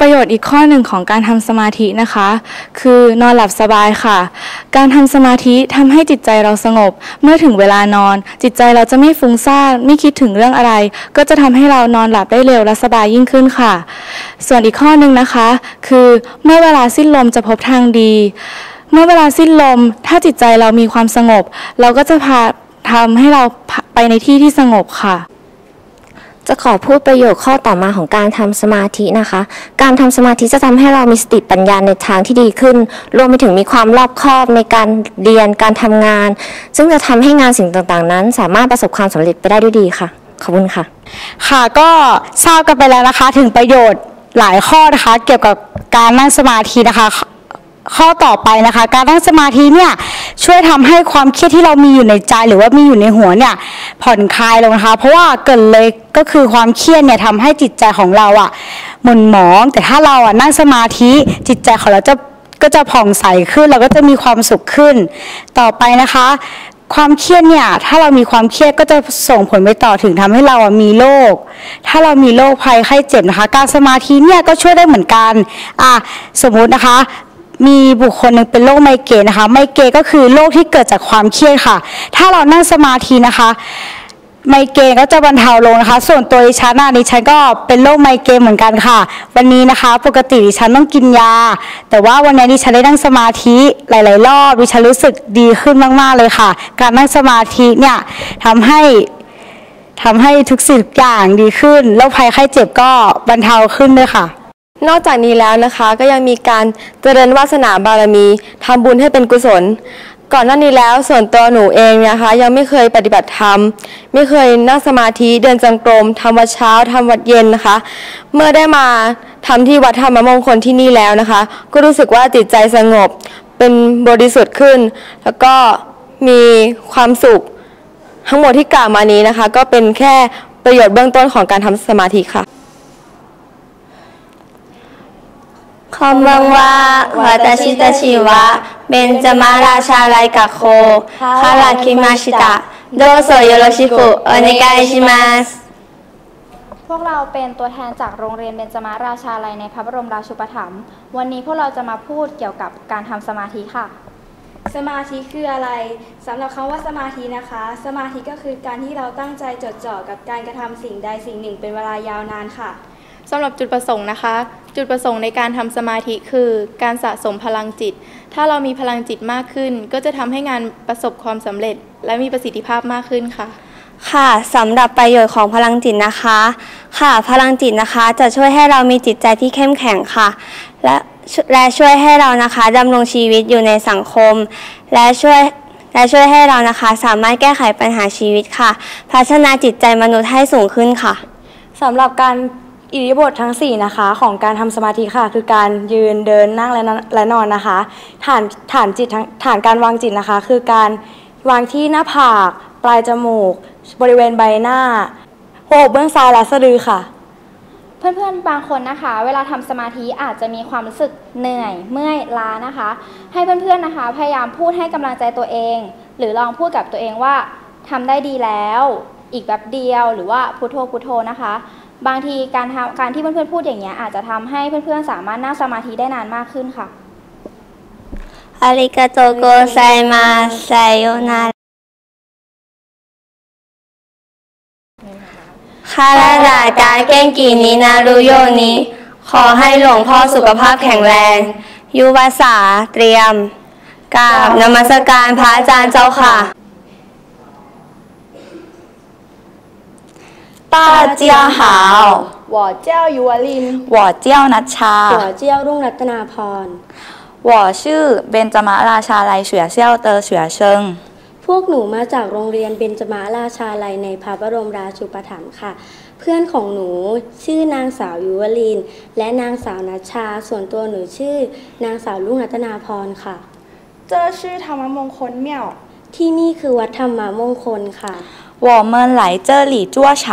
ประโยชน์อีกข้อหนึ่งของการทำสมาธินะคะ คือนอนหลับสบายค่ะ การทำสมาธิทำให้จิตใจเราสงบ เมื่อถึงเวลานอน จิตใจเราจะไม่ฟุ้งซ่านไม่คิดถึงเรื่องอะไร ก็จะทำให้เรานอนหลับได้เร็วและสบายยิ่งขึ้นค่ะ ส่วนอีกข้อหนึ่งนะคะ คือเมื่อเวลาสิ้นลมจะพบทางดี เมื่อเวลาสิ้นลม ถ้าจิตใจเรามีความสงบ เราก็จะพาทำให้เราไปในที่ที่สงบค่ะ จะขอพูดประโยชน์ข้อต่อมาของการทำสมาธินะคะ การทำสมาธิจะทำให้เรามีสติปัญญาในทางที่ดีขึ้น รวมไปถึงมีความรอบคอบในการเรียนการทำงาน ซึ่งจะทำให้งานสิ่งต่างๆ นั้น สามารถประสบความสำเร็จไปได้ด้วยดีค่ะ ขอบคุณค่ะ ค่ะก็ทราบกันไปแล้วนะคะถึงประโยชน์หลายข้อนะคะ เกี่ยวกับการนั่งสมาธินะคะ ข้อต่อไปนะคะ การนั่งสมาธิเนี่ยช่วยทำให้ความเครียดที่เรามีอยู่ในใจ หรือว่ามีอยู่ในหัวเนี่ยผ่อนคลายลงนะคะ เพราะว่าเกิดเลยก็คือความเครียดเนี่ยทำให้จิตใจของเราอะหม่นหมอง แต่ถ้าเราอะนั่งสมาธิจิตใจของเราจะก็จะผ่องใสขึ้นเราก็จะมีความสุขขึ้น ต่อไปนะคะ ความเครียดเนี่ยถ้าเรามีความเครียดก็จะส่งผลไปต่อถึงทำให้เรามีโรคถ้าเรามีโรคภัยไข้เจ็บนะคะ การสมาธิเนี่ยก็ช่วยได้เหมือนกันอะสมมุตินะคะ มีบุคคลหนึ่งเป็นโรคไมเกรนนะคะ ไมเกรนก็คือโรคที่เกิดจากความเครียดค่ะ ถ้าเรานั่งสมาธินะคะ ไมเกรนก็จะบรรเทาลงนะคะ ส่วนตัวดิฉันน่ะดิฉันก็เป็นโรคไมเกรนเหมือนกันค่ะ วันนี้นะคะ ปกติดิฉันต้องกินยา แต่ว่าวันนี้ดิฉันได้นั่งสมาธิหลาย ๆ รอบดิฉันรู้สึกดีขึ้นมาก ๆ เลยค่ะ การนั่งสมาธิเนี่ยทำให้ทำให้ทุกสิ่งทุกอย่างดีขึ้นโรคภัยไข้เจ็บก็บรรเทาขึ้นด้วยค่ะ นอกจากนี้แล้วนะคะก็ยังมีการเจริญวาสนาบารมีทำบุญให้เป็นกุศล ก่อนหน้านี้แล้วส่วนตัวหนูเองนะคะ ยังไม่เคยปฏิบัติธรรม ไม่เคยนั่งสมาธิเดินจงกรมทำวัดเช้าทำวัดเย็นนะคะ เมื่อได้มาทำที่วัดธรรมมงคลที่นี่แล้วนะคะ ก็รู้สึกว่าจิตใจสงบเป็นบริสุทธิ์ขึ้น แล้วก็มีความสุข ทั้งหมดที่กล่าวมานี้นะคะ ก็เป็นแค่ประโยชน์เบื้องต้นของการทำสมาธิค่ะ คมบังวาวัตชิตาชิวะเบนจมาราชาไลกะโคคาราคิมาชิตะโดโซยโรชิคุโอเนกายชิมัสพวกเราเป็นตัวแทนจากโรงเรียนเบญจมาราชาลัยในพระบรมราชูปถัมภ์ วันนี้พวกเราจะมาพูดเกี่ยวกับการทำสมาธิค่ะ สมาธิคืออะไรสำหรับคำว่าสมาธินะคะ สมาธิก็คือการที่เราตั้งใจจดจ่อกับการกระทำสิ่งใดสิ่งหนึ่งเป็นเวลายาวนานค่ะ สำหรับจุดประสงค์นะคะ จุดประสงค์ในการทำสมาธิคือการสะสมพลังจิต ถ้าเรามีพลังจิตมากขึ้น ก็จะทำให้งานประสบความสำเร็จ และมีประสิทธิภาพมากขึ้นค่ะ ค่ะสำหรับประโยชน์ของพลังจิตนะคะ ค่ะ พลังจิตนะคะจะช่วยให้เรามีจิตใจที่เข้มแข็งค่ะ และและช่วยให้เรานะคะดำรงชีวิตอยู่ในสังคม และช่วยและช่วยให้เรานะคะสามารถแก้ไขปัญหาชีวิตค่ะ พัฒนาจิตใจมนุษย์ให้สูงขึ้นค่ะสำหรับการ อิริบถทั้ง 4 นะคะ ของการทำสมาธิค่ะ คือการยืนเดินนั่งและนอนและนอนนะคะ ฐานฐานจิตฐานการวางจิตนะคะ คือการวางที่หน้าผากปลายจมูก บริเวณใบหน้าหัวอกเบื้องซ้ายและสะดือค่ะ เพื่อนๆบางคนนะคะ เวลาทำสมาธิอาจจะมีความรู้สึกเหนื่อยเมื่อยล้านะคะ ให้เพื่อนๆนะคะ พยายามพูดให้กำลังใจตัวเอง หรือลองพูดกับตัวเองว่าทำได้ดีแล้ว อีกแบบเดียวหรือว่าพุทโธพุทโธนะคะ บางทีการทำการที่เพื่อนๆพูดอย่างเงี้ยอาจจะทำให้เพื่อนๆสามารถนั่งสมาธิได้นานมากขึ้นค่ะอาริกาโตโกไซมาไซโยนาคาราดาจาเก้งกีนี้นารุโยนี้ ขอให้หลวงพ่อสุขภาพแข็งแรง ยุวสาเตรียมกราบนมัสการพระอาจารย์เจ้าค่ะ 大家好，我叫尤วลิน 我叫นัชชา หัวเจี้ยวรุ่งรัตนาพร 我是เบญจมาราชาลัย学校的学生 พวกหนูมาจากโรงเรียนเบญจมาราชาลัยในพระบรมราชูปถัมภ์ค่ะ เพื่อนของหนูชื่อนางสาวยุวลิน และนางสาวนัชชา ส่วนตัวหนูชื่อนางสาวรุ่งรัตนาพรค่ะ 这是ธรรมมงคล庙 ที่นี่คือวัดธรรมมงคลค่ะ 我们来这里坐长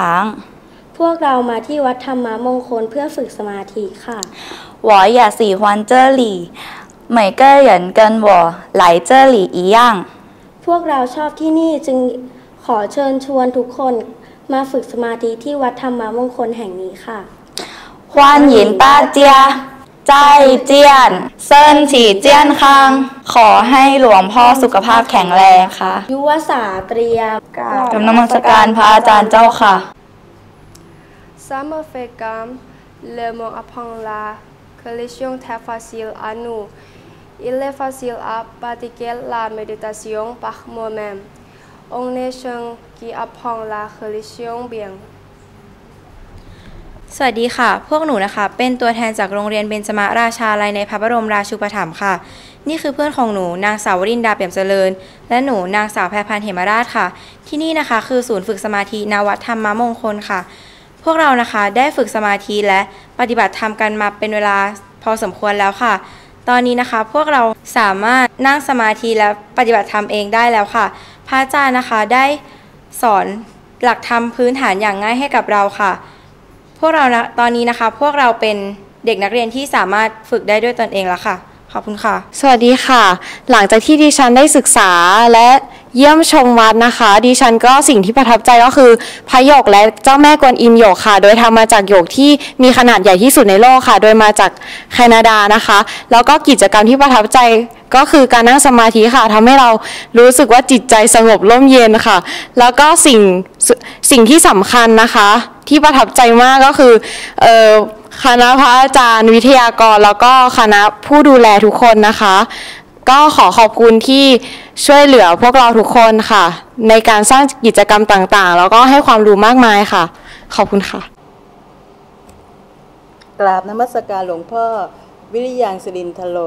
พวกเรามาที่วัดธรรมมงคลเพื่อฝึกสมาธิค่ะ 我也喜欢这里每个人跟我来这里一样 พวกเราชอบที่นี่จึงขอเชิญชวนทุกคนมาฝึกสมาธิที่วัดธรรมมงคลแห่งนี้ค่ะ 欢 欢迎大家 ใจเจียน เซินฉีเจียนคัง ขอให้หลวงพ่อสุขภาพแข็งแรงค่ะ ยุวสาเตรียมกับนมัสการพระอาจารย์เจ้าค่ะ Sama fekam le mon apang la collision très facile à nous. Il est facile à pratiquer la méditation par moi-même. On est chacun qui apprend la collision bien. สวัสดีค่ะ พวกหนูนะคะ เป็นตัวแทนจากโรงเรียนเบญจมาราชาลัยในพระบรมราชูปถัมภ์ค่ะ นี่คือเพื่อนของหนูนางสาววรินดาเปี่ยมเจริญ และหนูนางสาวแพรพันธ์เหมราชค่ะ ที่นี่นะคะคือศูนย์ฝึกสมาธินวัดธรรมมงคลค่ะ พวกเรานะคะได้ฝึกสมาธิและปฏิบัติธรรมกันมาเป็นเวลาพอสมควรแล้วค่ะ ตอนนี้นะคะพวกเราสามารถนั่งสมาธิและปฏิบัติธรรมเองได้แล้วค่ะ พระอาจารย์นะคะได้สอนหลักธรรมพื้นฐานอย่างง่ายให้กับเราค่ะ พวกเรานะตอนนี้นะคะ พวกเราเป็นเด็กนักเรียนที่สามารถฝึกได้ด้วยตนเองแล้วค่ะ ขอบคุณค่ะ สวัสดีค่ะ หลังจากที่ดิฉันได้ศึกษาและเยี่ยมชมวัดนะคะ ดิฉันก็สิ่งที่ประทับใจก็คือพระหยกและเจ้าแม่กวนอิมหยกค่ะ โดยทำมาจากหยกที่มีขนาดใหญ่ที่สุดในโลกค่ะ โดยมาจากแคนาดานะคะ แล้วก็กิจกรรมที่ประทับใจ ก็คือการนั่งสมาธิค่ะทำให้เรารู้สึกว่าจิตใจสงบร่มเย็นค่ะ แล้วก็สิ่งสสิ่งที่สำคัญนะคะ ที่ประทับใจมากก็คือออคณะพระอาจารย์วิทยากร แล้วก็คณะผู้ดูแลทุกคนนะคะ ก็ขอขอบคุณที่ช่วยเหลือพวกเราทุกคนค่ะ ในการสร้างกิจกรรมต่างๆ แล้วก็ให้ความรู้มากมายค่ะ ขอบคุณค่ะ กราบนมัสการหลวงพ่อ วิริยังสิรินทโล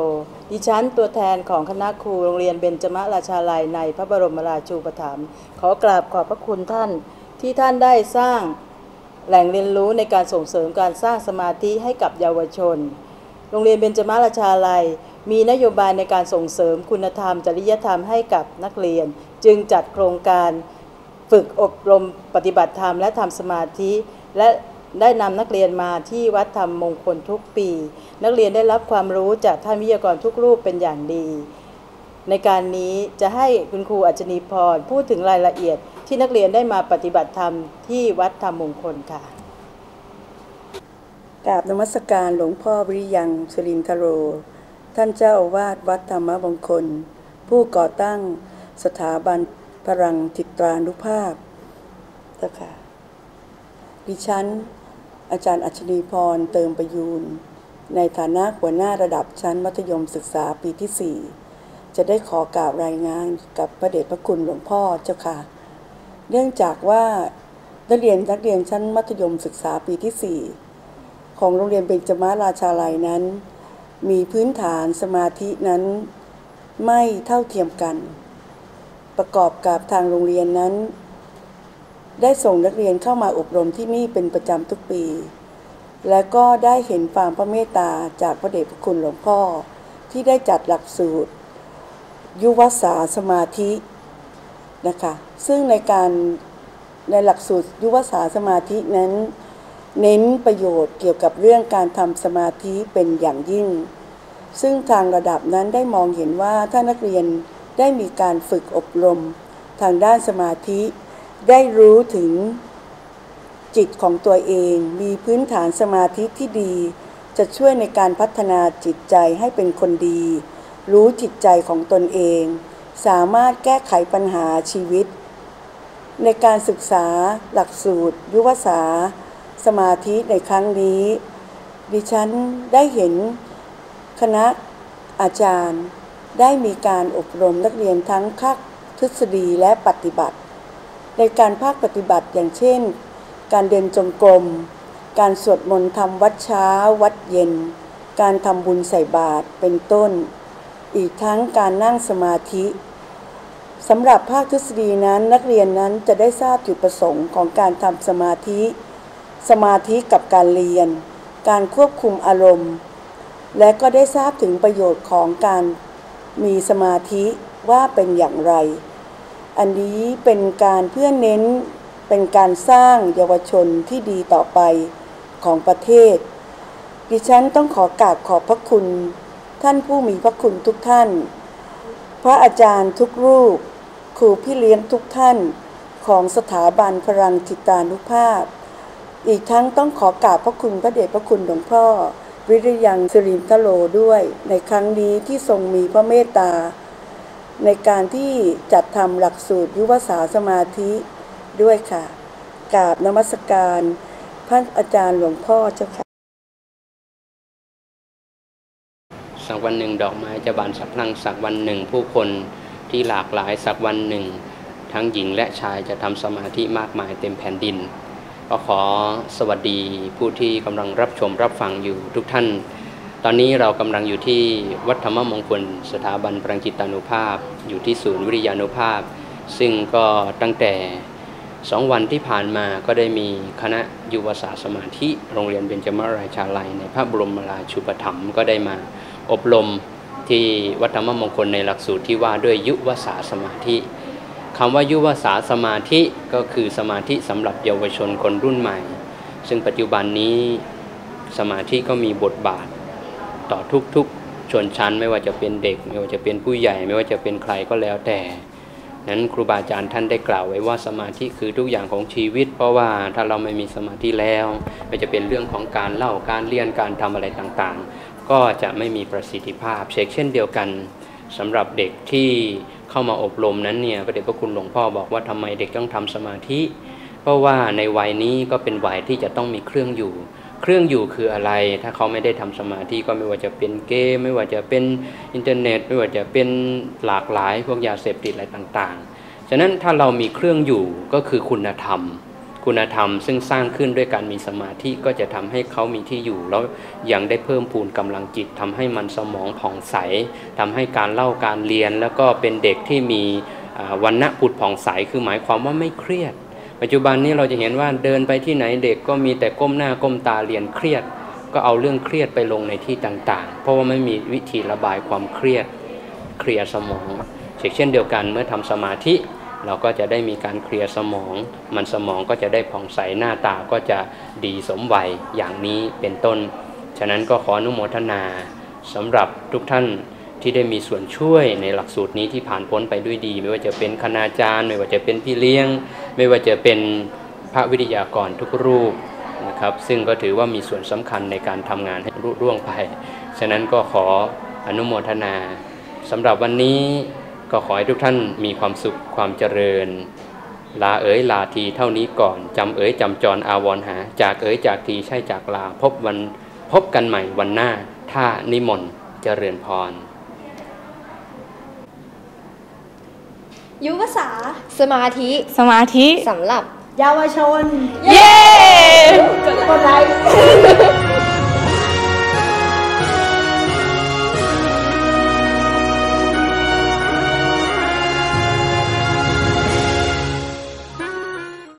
ดิฉันตัวแทนของคณะครูโรงเรียนเบญจมราชาลัยในพระบรมราชูปถัมภ์ขอกราบขอบพระคุณท่านที่ท่านได้สร้างแหล่งเรียนรู้ในการส่งเสริมการสร้างสมาธิให้กับเยาวชน โรงเรียนเบญจมาราชาลัย มีนโยบายในการส่งเสริมคุณธรรม จริยธรรมให้กับนักเรียน จึงจัดโครงการฝึกอบรมปฏิบัติธรรมและทำสมาธิ และ ได้นำนักเรียนมาที่วัดธรรมมงคลทุกปี นักเรียนได้รับความรู้จากท่านวิทยากรทุกรูปเป็นอย่างดี ในการนี้จะให้คุณครูอัจนีพรพูดถึงรายละเอียดที่นักเรียนได้มาปฏิบัติธรรมที่วัดธรรมมงคลค่ะกราบนมัสการหลวงพ่อวิริยังชลินทโร ท่านเจ้าอาวาสวัดธรรมมงคล ผู้ก่อตั้งสถาบันพลังจิตรานุภาพเจ้าค่ะดิฉัน อาจารย์อัชนีพรเติมประยูนในฐานะหัวหน้าระดับชั้นมัธยมศึกษาปีที่ 4 จะได้ขอกล่าวรายงานกับพระเดชพระคุณหลวงพ่อเจ้าค่ะ เนื่องจากว่านักเรียนนักเรียนชั้นมัธยมศึกษาปีที่ 4 ของโรงเรียนเบญจมาราชาลัยนั้น มีพื้นฐานสมาธินั้นไม่เท่าเทียมกัน ประกอบกับทางโรงเรียนนั้น ได้ส่งนักเรียนเข้ามาอบรมที่นี่เป็นประจำทุกปี และก็ได้เห็นความพระเมตตาจากพระเดชพระคุณหลวงพ่อ ที่ได้จัดหลักสูตร ยุวสาสมาธินะคะซึ่งในการในหลักสูตรยุวสาสมาธินั้น เน้นประโยชน์เกี่ยวกับเรื่องการทำสมาธิเป็นอย่างยิ่ง ซึ่งทางระดับนั้นได้มองเห็นว่าถ้านักเรียนได้มีการฝึกอบรม ทางด้านสมาธิ ได้รู้ถึงจิตของตัวเอง มีพื้นฐานสมาธิที่ดี จะช่วยในการพัฒนาจิตใจให้เป็นคนดี รู้จิตใจของตนเอง สามารถแก้ไขปัญหาชีวิต ในการศึกษาหลักสูตร ยุวสาสมาธิในครั้งนี้ ดิฉันได้เห็นคณะอาจารย์ได้มีการอบรมนักเรียนทั้งภาคทฤษฎีและปฏิบัติ ในการภาคปฏิบัติอย่างเช่น การเดินจงกรม การสวดมนต์ทำวัดเช้า วัดเย็น การทำบุญใส่บาตรเป็นต้น อีกทั้งการนั่งสมาธิสำหรับภาคทฤษฎีนั้นนักเรียนนั้นจะได้ทราบจุดประสงค์ของการทำสมาธิ สมาธิกับการเรียน การควบคุมอารมณ์ และก็ได้ทราบถึงประโยชน์ของการมีสมาธิว่าเป็นอย่างไร อันนี้เป็นการเพื่อเน้นเป็นการสร้างเยาวชนที่ดีต่อไปของประเทศ ดิฉันต้องขอกราบขอบพระคุณ ท่านผู้มีพระคุณทุกท่าน พระอาจารย์ทุกรูป ครูพี่เลี้ยงทุกท่านของสถาบันพลังจิตานุภาพ อีกทั้งต้องขอกราบพระคุณพระเดชพระคุณหลวงพ่อ วิริยังสิรินทโลด้วย ในครั้งนี้ที่ทรงมีพระเมตตา ในการที่จัดทำหลักสูตรยุวสาสมาธิด้วยค่ะกราบนมัสการพระอาจารย์หลวงพ่อเจ้าค่ะ สักวันหนึ่งดอกไม้จะบานสักพลังสักวันหนึ่ง ผู้คนที่หลากหลายสักวันหนึ่ง ทั้งหญิงและชายจะทำสมาธิมากมายเต็มแผ่นดิน ก็ขอสวัสดีผู้ที่กำลังรับชมรับฟังอยู่ทุกท่าน ตอนนี้เรากำลังอยู่ที่วัดธรรมมงคล สถาบันพลังจิตานุภาพ อยู่ที่ศูนย์วิริยานุภาพ ซึ่งก็ตั้งแต่สองวันที่ผ่านมาก็ได้มีคณะยุวศาสตร์สมาธิโรงเรียนเบญจมราชาลัย ในพระบรมราชูปถัมภ์ก็ได้มาอบรมที่วัดธรรมมงคลในหลักสูตรที่ว่าด้วยยุวศาสตร์สมาธิคำว่ายุวศาสตร์สมาธิก็คือสมาธิสำหรับเยาวชนคนรุ่นใหม่ ซึ่งปัจจุบันนี้สมาธิก็มีบทบาท ต่อทุกๆชนชั้น ไม่ว่าจะเป็นเด็ก ไม่ว่าจะเป็นผู้ใหญ่ ไม่ว่าจะเป็นใครก็แล้วแต่ นั้นครูบาอาจารย์ท่านได้กล่าวไว้ว่าสมาธิคือทุกอย่างของชีวิต เพราะว่าถ้าเราไม่มีสมาธิแล้วไม่จะเป็นเรื่องของการเล่าการเรียนการทำอะไรต่างๆ ก็จะไม่มีประสิทธิภาพเช็คเช่นเดียวกันสำหรับเด็กที่เข้ามาอบรมนั้นเนี่ยพระเดชพระคุณหลวงพ่อบอกว่าทำไมเด็กต้องทำสมาธิ เพราะว่าในวัยนี้ก็เป็นวัยที่จะต้องมีเครื่องอยู่ เครื่องอยู่คืออะไร ถ้าเขาไม่ได้ทำสมาธิก็ไม่ว่าจะเป็นเกม ไม่ว่าจะเป็นอินเทอร์เน็ต ไม่ว่าจะเป็นหลากหลาย พวกยาเสพติดอะไรต่างๆ ฉะนั้นถ้าเรามีเครื่องอยู่ก็คือคุณธรรม คุณธรรมซึ่งสร้างขึ้นด้วยการมีสมาธิก็จะทำให้เขามีที่อยู่ แล้วยังได้เพิ่มพูนกำลังจิตทำให้มันสมองผ่องใสทำให้การเล่าการเรียนแล้วก็เป็นเด็กที่มีวันณะผุดผ่องใสคือหมายความว่าไม่เครียด ปัจจุบันนี้เราจะเห็นว่าเดินไปที่ไหนเด็กก็มีแต่ก้มหน้าก้มตาเรียนเครียด ก็เอาเรื่องเครียดไปลงในที่ต่างๆ เพราะว่าไม่มีวิธีระบายความเครียดเคลียร์สมองเช่นเดียวกันเมื่อทำสมาธิเราก็จะได้มีการเคลียร์สมอง มันสมองก็จะได้ผ่องใสหน้าตาก็จะดีสมวัยอย่างนี้เป็นต้น ฉะนั้นก็ขออนุโมทนาสำหรับทุกท่าน ที่ได้มีส่วนช่วยในหลักสูตรนี้ที่ผ่านพ้นไปด้วยดี ไม่ว่าจะเป็นคณาจารย์ ไม่ว่าจะเป็นพี่เลี้ยง ไม่ว่าจะเป็นพระวิทยากรทุกรูปนะครับ ซึ่งก็ถือว่ามีส่วนสำคัญในการทำงานให้รุ่ร่วงไป ฉะนั้นก็ขออนุโมทนาสำหรับวันนี้ก็ขอให้ทุกท่านมีความสุขความเจริญ ลาเอ๋ยลาทีเท่านี้ก่อนจำเอ๋ยจำจรอาวรหา จากเอ๋ยจากทีใช่จากลาพบวันพบกันใหม่วันหน้า ถ้านิมนต์เจริญพร ยุวสาสมาธิ สมาธิสำหรับ เยาวชน เย้กดไลค์